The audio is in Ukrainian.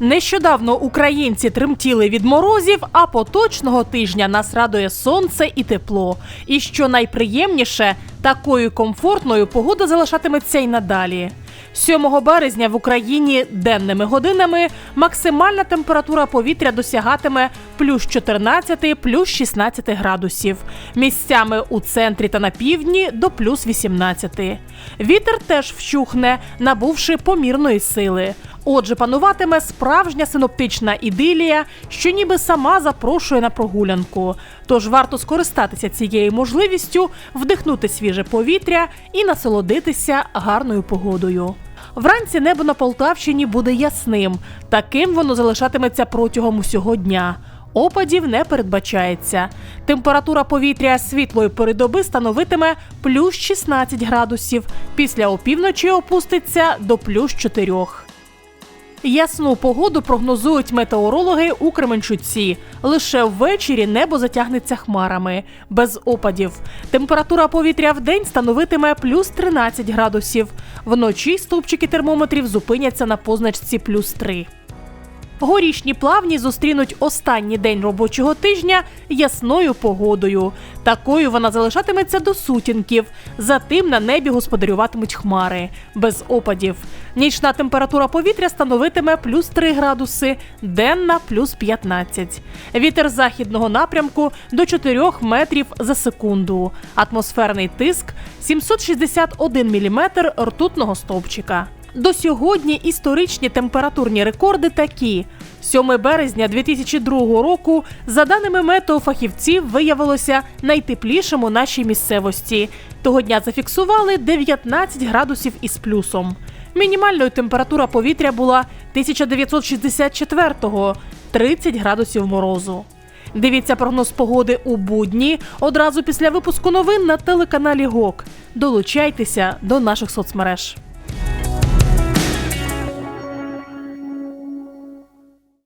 Нещодавно українці тремтіли від морозів, а поточного тижня нас радує сонце і тепло. І що найприємніше, такою комфортною погода залишатиметься й надалі. 7 березня в Україні денними годинами максимальна температура повітря досягатиме плюс 14, плюс 16 градусів. Місцями у центрі та на півдні до плюс 18. Вітер теж вщухне, набувши помірної сили. Отже, пануватиме справжня синоптична ідилія, що ніби сама запрошує на прогулянку. Тож варто скористатися цією можливістю, вдихнути свіже повітря і насолодитися гарною погодою. Вранці небо на Полтавщині буде ясним. Таким воно залишатиметься протягом усього дня. Опадів не передбачається. Температура повітря світлої передоби становитиме плюс 16 градусів. Після опівночі опуститься до плюс 4. Ясну погоду прогнозують метеорологи у Кременчуці. Лише ввечері небо затягнеться хмарами, без опадів. Температура повітря в день становитиме плюс 13 градусів. Вночі стовпчики термометрів зупиняться на позначці плюс 3. Горішні плавні зустрінуть останній день робочого тижня ясною погодою. Такою вона залишатиметься до сутінків. Затим на небі господарюватимуть хмари без опадів. Нічна температура повітря становитиме плюс 3 градуси, денна плюс 15. Вітер західного напрямку до 4 метрів за секунду. Атмосферний тиск 761 міліметр ртутного стовпчика. До сьогодні історичні температурні рекорди такі. 7 березня 2002 року, за даними метеофахівців, виявилося найтеплішим у нашій місцевості. Того дня зафіксували 19 градусів із плюсом. Мінімальною температура повітря була 1964-го – 30 градусів морозу. Дивіться прогноз погоди у будні одразу після випуску новин на телеканалі ГОК. Долучайтеся до наших соцмереж.